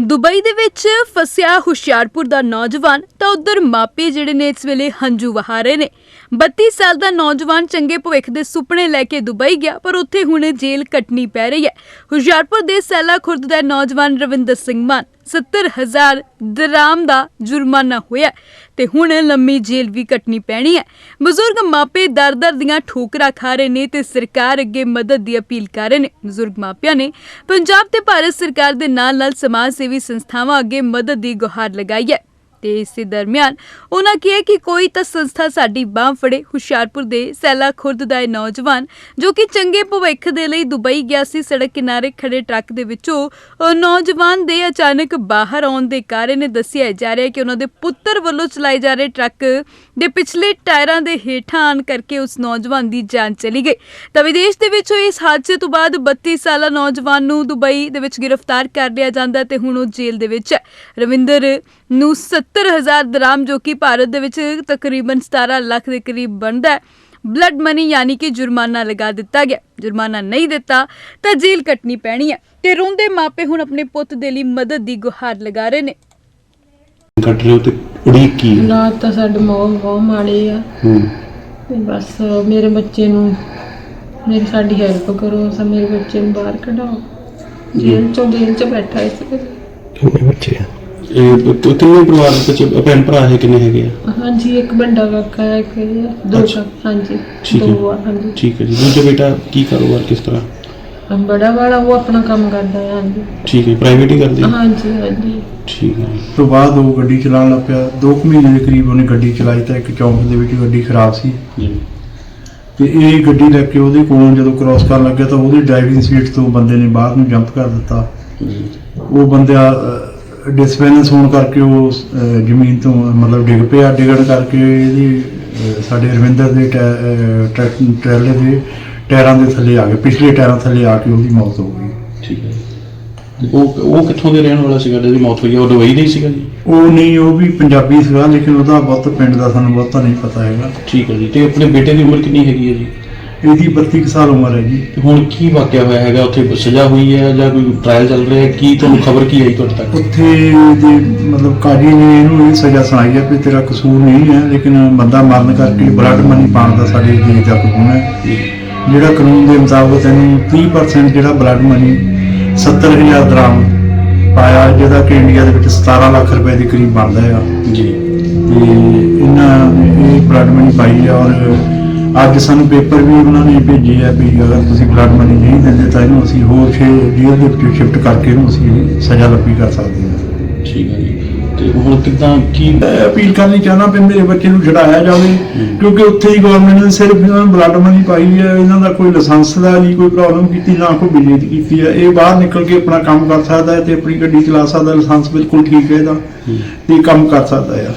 Dubai ਦੇ ਵਿੱਚ ਫਸਿਆ ਹੁਸ਼ਿਆਰਪੁਰ ਦਾ ਨੌਜਵਾਨ ਤਾਂ ਉਧਰ ਮਾਪੇ ਜਿਹੜੇ ਨੇ ਇਸ ਵੇਲੇ ਹੰਝੂ ਵਹਾ ਰਹੇ ਨੇ। 32 ਸਾਲ ਦਾ ਨੌਜਵਾਨ ਚੰਗੇ ਭਵਿੱਖ ਦੇ ਸੁਪਨੇ ਲੈ ਕੇ ਦੁਬਈ ਗਿਆ, ਪਰ ਉੱਥੇ ਹੁਣ ਜੇਲ੍ਹ ਕੱਟਣੀ ਪੈ ਰਹੀ ਹੈ। ਹੁਸ਼ਿਆਰਪੁਰ ਦੇ ਸੈਲਾ ਖੁਰਦ ਦਾ ਨੌਜਵਾਨ ਰਵਿੰਦਰ ਸਿੰਘ ਮਾਨ। 70000 ਦਰਾਮ ਦਾ ਜੁਰਮਾਨਾ ਹੋਇਆ ਤੇ ਹੁਣ ਲੰਮੀ ਜੇਲ੍ਹ ਵੀ ਕੱਟਣੀ ਪੈਣੀ ਹੈ। ਬਜ਼ੁਰਗ ਮਾਪੇ ਦਰ-ਦਰ ਦੀਆਂ ਠੋਕਰਾਂ ਖਾ ਰਹੇ ਨੇ ਤੇ ਸਰਕਾਰ ਅੱਗੇ ਮਦਦ ਦੀ ਅਪੀਲ ਕਰ ਰਹੇ ਨੇ। ਬਜ਼ੁਰਗ ਮਾਪਿਆਂ ਨੇ ਪੰਜਾਬ ਤੇ ਭਾਰਤ ਸਰਕਾਰ ਦੇ ਨਾਲ-ਨਾਲ ਸਮਾਜ ਸੇਵੀ ਸੰਸਥਾਵਾਂ ਅੱਗੇ ਮਦਦ ਦੀ ਗੁਹਾਰ ਲਗਾਈ ਹੈ। ਤੇ ਇਸੇ ਦਰਮਿਆਨ ਉਹਨਾਂ ਕਿਹਾ ਕਿ ਕੋਈ ਤਾਂ ਸੰਸਥਾ ਸਾਡੀ ਬਾਹ ਫੜੇ ਹੁਸ਼ਿਆਰਪੁਰ ਦੇ ਸੈਲਾ ਖੁਰਦ ਦਾ ਇਹ ਨੌਜਵਾਨ ਜੋ ਕਿ ਚੰਗੇ ਭਵਿੱਖ ਦੇ ਲਈ ਦੁਬਈ ਗਿਆ ਸੀ, ਸੜਕ ਕਿਨਾਰੇ ਖੜੇ ਟਰੱਕ ਦੇ ਵਿੱਚੋਂ, ਉਹ ਨੌਜਵਾਨ ਦੇ ਅਚਾਨਕ ਬਾਹਰ ਆਉਣ ਦੇ ਕਾਰਨ ਦੱਸਿਆ ਜਾ ਰਿਹਾ ਕਿ ਉਹਨਾਂ ਦੇ ਪੁੱਤਰ ਵੱਲੋਂ ਚਲਾਏ ਜਾ ਰਹੇ ਟਰੱਕ ਦੇ ਪਿਛਲੇ ਟਾਇਰਾਂ ਦੇ ਹੇਠਾਂ ਆਣ ਕਰਕੇ ਉਸ ਨੌਜਵਾਨ ਦੀ ਜਾਨ ਚਲੀ ਗਈ। ਤਾਂ ਵਿਦੇਸ਼ ਦੇ ਵਿੱਚ ਹੋਏ ਇਸ ਹਾਦਸੇ ਤੋਂ ਬਾਅਦ 32 ਸਾਲਾ ਨੌਜਵਾਨ ਨੂੰ ਦੁਬਈ ਦੇ ਵਿੱਚ ਗ੍ਰਿਫਤਾਰ ਕਰ ਲਿਆ ਜਾਂਦਾ ਤੇ ਹੁਣ ਉਹ ਜੇਲ੍ਹ ਦੇ ਵਿੱਚ ਹੈ। ਰਵਿੰਦਰ ਨੂੰ 70000 ਦਰਾਮ ਜੋ ਕਿ ਭਾਰਤ ਦੇ ਵਿੱਚ ਤਕਰੀਬਨ 17 ਲੱਖ ਦੇ ਕਰੀਬ ਬਣਦਾ ਹੈ। ਬਲੱਡ ਮਨੀ ਯਾਨੀ ਕਿ ਜੁਰਮਾਨਾ ਲਗਾ ਦਿੱਤਾ ਗਿਆ। ਜੁਰਮਾਨਾ ਨਹੀਂ ਦਿੱਤਾ ਤਾਂ ਜੇਲ੍ਹ ਕੱਟਣੀ ਪੈਣੀ ਹੈ ਤੇ ਰੋਂਦੇ ਮਾਪੇ ਹੁਣ ਆਪਣੇ ਪੁੱਤ ਦੇ ਲਈ ਮਦਦ ਦੀ ਗੁਹਾਰ ਲਗਾ ਰਹੇ ਨੇ। ਕੱਟ ਰਹੇ ਹੋ ਤੇ ਉਡੀਕ ਕੀ ਹੈ? ਨਾ ਤਾਂ ਸਾਡੇ ਮੋਹ ਬਹੁਤ ਮਾੜੇ ਆ। ਹੂੰ। ਤੇ ਬਸ ਮੇਰੇ ਬੱਚੇ ਨੂੰ ਮੇਰੀ ਸਾਡੀ ਹੈਲਪ ਕਰੋ ਸਾ ਮੇਰੇ ਬੱਚੇ ਨੂੰ ਬਾਹਰ ਕਢਾਓ। ਜੇਲ੍ਹ ਚੋਂ ਜੇਲ੍ਹ ਚ ਬੈਠਾ ਇਸ ਵੇਲੇ। ਕਿੰਨੇ ਬੱਚੇ ਆ? ਇਹ ਕ- ਕਿੰਨੇ ਪਰਿਵਾਰ ਦੇ ਵਿੱਚ ਭੈਣ ਭਰਾ ਹੈ ਕਿੰਨੇ ਹੈਗੇ ਆ? ਹਾਂਜੀ ਇੱਕ ਵੱਡਾ ਕਾਕਾ ਹੈ ਇੱਕ ਇਹ ਆ, ਦੋ ਅੱਛਾ। ਕਾਕਾ ਹਾਂਜੀ ਠੀਕ ਹੈ। ਦੋ ਆ ਹਾਂਜੀ। ਠੀਕ ਹੈ ਜੀ। ਦੂਜਾ ਬੇਟਾ ਕੀ ਕਾਰੋਬਾਰ ਕਿਸ ਤਰ੍ਹਾਂ? ਬੜਾ ਵਾਲਾ ਉਹ ਆਪਣਾ ਕੰਮ ਕਰਦਾ ਹੈ ਹਾਂਜੀ। ਠੀਕ ਹੈ ਪ੍ਰਾਈਵੇਟ ਹੀ ਕਰਦੇ ਆ? ਹਾਂਜੀ ਹਾਂਜੀ। ਠੀਕ ਹੈ ਜੀ। ਤੋਂ ਬਾਅਦ ਉਹ ਗੱਡੀ ਚਲਾਉਣ ਲੱਗ ਪਿਆ। 2 ਮਹੀਨੇ ਦੇ ਕਰੀਬ ਉਹਨੇ ਗੱਡੀ ਚਲਾਈ ਤਾਂ ਇੱਕ ਚੌਂਕ ਦੇ ਵਿੱਚ ਗੱਡੀ ਖਰਾਬ ਸੀ। ਜੀ। ਤੇ ਇਹ ਗੱਡੀ ਲੈ ਕੇ ਉਹਦੇ ਕੋਲੋਂ ਜਦੋਂ ਕ੍ਰਾਸ ਕਰਨ ਲੱਗਿਆ ਤਾਂ ਉਹਦੀ ਡਰਾਈਵਿੰਗ ਸੀਟ ਤੋਂ ਬੰਦੇ ਨੇ ਬਾਹਰ ਨੂੰ ਜੰਪ ਕਰ ਦਿੱਤਾ। ਜੀ। ਉਹ ਬੰਦਾ ਡਿਸਬੈਲੈਂਸ ਹੋਣ ਕਰਕੇ ਉਹ ਅਹ, ਜ਼ਮੀਨ ਤੋਂ ਮਤਲਬ ਡਿੱਗ ਪਿਆ। ਡਿੱਗਣ ਕਰਕੇ ਇਹਦੀ ਅਹ, ਸਾਡੇ ਰਵਿੰਦਰ ਦੇ ਟੈ- ਅਹ, ਟਰੈਕ- ਟਰੈਲੇ ਦੇ ਟਾਇਰਾਂ ਦੇ ਥੱਲੇ ਆ ਗਏ। ਪਿਛਲੇ ਟਾਇਰਾਂ ਥੱਲੇ ਆ ਕੇ ਉਹਦੀ ਮੌਤ ਹੋ ਗਈ। ਠੀਕ ਹੈ। ਤੇ ਉਹ ਉਹ ਕਿੱਥੋਂ ਦੇ ਰਹਿਣ ਵਾਲਾ ਸੀਗਾ ਜਿਹਦੀ ਮੌਤ ਹੋਈ ਹੈ? ਉਹ ਦੁਬਈ ਦਾ ਹੀ ਸੀਗਾ ਜੀ? ਉਹ ਨਹੀਂ ਉਹ ਵੀ ਪੰਜਾਬੀ ਸੀਗਾ ਲੇਕਿਨ ਉਹਦਾ ਬਹੁਤ ਪਿੰਡ ਦਾ ਸਾਨੂੰ ਬਹੁਤਾ ਨਹੀਂ ਪਤਾ ਹੈਗਾ। ਠੀਕ ਹੈ ਜੀ। ਤੇ ਆਪਣੇ ਬੇਟੇ ਦੀ ਉਮਰ ਕਿੰਨੀ ਹੈਗੀ ਹੈ ਜੀ? ਇਹਦੀ 32 ਕੁ ਸਾਲ ਉਮਰ ਹੈ ਜੀ। ਤੇ ਹੁਣ ਕੀ ਵਾਕਿਆ ਹੋਇਆ ਹੈਗਾ? ਉੱਥੇ ਸਜ਼ਾ ਹੋਈ ਹੈ ਜਾਂ ਕੋਈ ਟ੍ਰਾਇਲ ਚੱਲ ਰਿਹਾ ਹੈ? ਕੀ ਤੁਹਾਨੂੰ ਖਬਰ ਕੀ ਆਈ ਤੁਹਾਡੇ ਤੱਕ? ਉੱਥੇ ਦੇ ਮਤਲਬ ਕਾਜੀ ਨੇ ਇਹਨੂੰ ਇਹ ਸਜ਼ਾ ਸੁਣਾਈ ਹੈ ਕਿ ਤੇਰਾ ਕਸੂਰ ਨਹੀਂ ਹੈ ਲੇਕਿਨ ਬੰਦਾ ਮਰਨ ਕਰਕੇ ਬਲੱਡ ਮਨੀ ਪਾਉਣ ਦਾ ਸਾਡੇ ਦੇਸ਼ ਦਾ ਕਾਨੂੰਨ ਹੈ। ਜਿਹੜਾ ਕਾਨੂੰਨ ਦੇ ਮੁਤਾਬਕ ਇਹਨੂੰ 30% ਜਿਹੜਾ ਬਲੱਡ ਮਨੀ 70000 ਦਰਾਮ ਪਾਇਆ ਜਿਹਦਾ ਕਿ ਇੰਡੀਆ ਦੇ ਵਿੱਚ 17 ਲੱਖ ਰੁਪਏ ਦੇ ਕਰੀਬ ਬਣਦਾ ਹੈ ਜੀ। ਤੇ ਇਹਨਾਂ ਇਹ ਬਲੱਡ ਮਨੀ ਪਾਈ ਹੈ ਔਰ ਅੱਜ ਸਾਨੂੰ ਪੇਪਰ ਵੀ ਉਹਨਾਂ ਨੇ ਭੇਜੇ ਆ ਵੀ ਅਗਰ ਤੁਸੀਂ ਬਲੱਡ ਮਨੀ ਨਹੀਂ ਦਿੰਦੇ ਤਾਂ ਇਹਨੂੰ ਅਸੀਂ ਹੋਰ ਛੇ ਜੇਲ੍ਹ ਦੇ ਵਿੱਚ ਸ਼ਿਫਟ ਕਰਕੇ ਇਹਨੂੰ ਅਸੀਂ ਸਜ਼ਾ ਲੱਭੀ ਕਰ ਸਕਦੇ ਹਾਂ। ਠੀਕ ਹੈ ਜੀ। ਤੇ ਹੁਣ ਕਿੱਦਾਂ ਕੀ ਮੈਂ ਅਪੀਲ ਕਰਨੀ ਚਾਹਨਾ ਵੀ ਮੇਰੇ ਬੱਚੇ ਨੂੰ ਛਡਾਇਆ ਜਾਵੇ ਕਿਉਂਕਿ ਉੱਥੇ ਹੀ ਗਵਰਨਮੈਂਟ ਨੇ ਸਿਰਫ ਇਹਨਾਂ ਨੂੰ ਬਲੱਡ ਮਨੀ ਪਾਈ ਹੈ ਇਹਨਾਂ ਦਾ ਕੋਈ ਲਾਇਸੈਂਸ ਦਾ ਨਹੀਂ ਕੋਈ ਪ੍ਰੋਬਲਮ ਕੀਤੀ ਨਾ ਕੋਈ ਬਿਜਲੀ ਕੀਤੀ ਹੈ। ਇਹ ਬਾਹਰ ਨਿਕਲ ਕੇ ਆਪਣਾ ਕੰਮ ਕਰ ਸਕਦਾ ਹੈ ਤੇ ਆਪਣੀ ਗੱਡੀ ਚਲਾ ਸਕਦਾ ਲਾਇਸੈਂਸ ਬਿਲਕੁਲ ਠੀਕ ਹੈ ਇਹਦਾ ਤੇ ਕੰਮ ਕਰ ਸਕਦਾ ਹੈ।